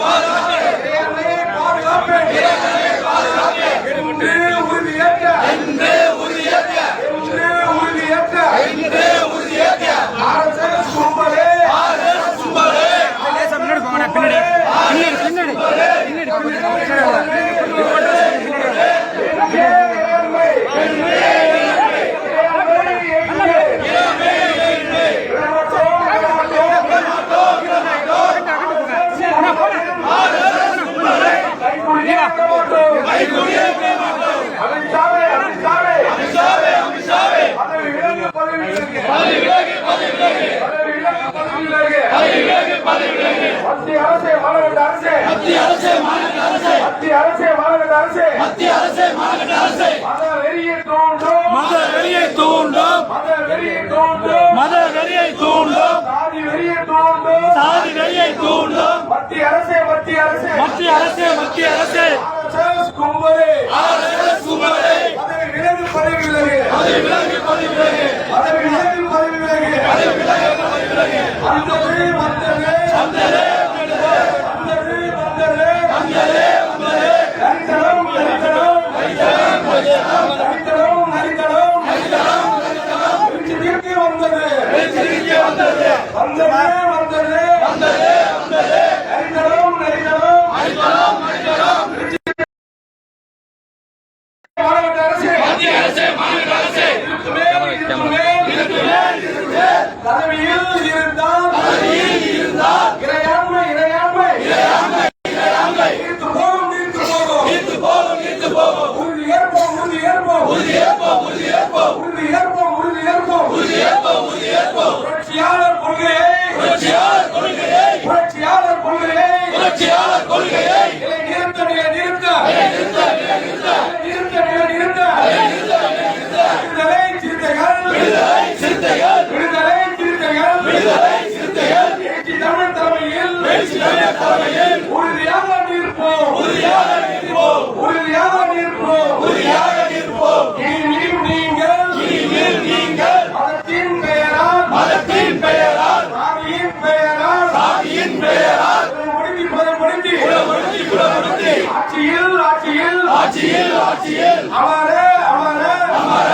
பாதுகாப்பு பாதுகாப்பு மத்திய அரசே மாநகர அரசே மத்திய அரசே. மாநகர அரசே மத்திய அரசே மாநகர அரசே மத்திய அரசே மாநகர அரசே மத வெறியை தூண்டும் மத வெறியை தூண்டும் மத வெறியை தூண்டும் மத வெறியை தூண்டும் சாதி வெறியை தூண்டும் தலைமையில் இருந்தால் தலைமையில் இருந்தால் உறுதியாக நிற்போம் உறுதியாக நிற்போம் உறுதியாக நிற்போம் உறுதியாக நிற்போம் இனியும் நீங்கள் இனியும் நீங்கள் மதத்தின் பெயரால் மதத்தின் பெயரால் சாதியின் பெயரால் சாதியின் பெயரால் முடிந்து முடிந்து முடிந்து முடிந்து ஆட்சியில் ஆட்சியில் ஆட்சியில் ஆட்சியில் அமர அமர அமர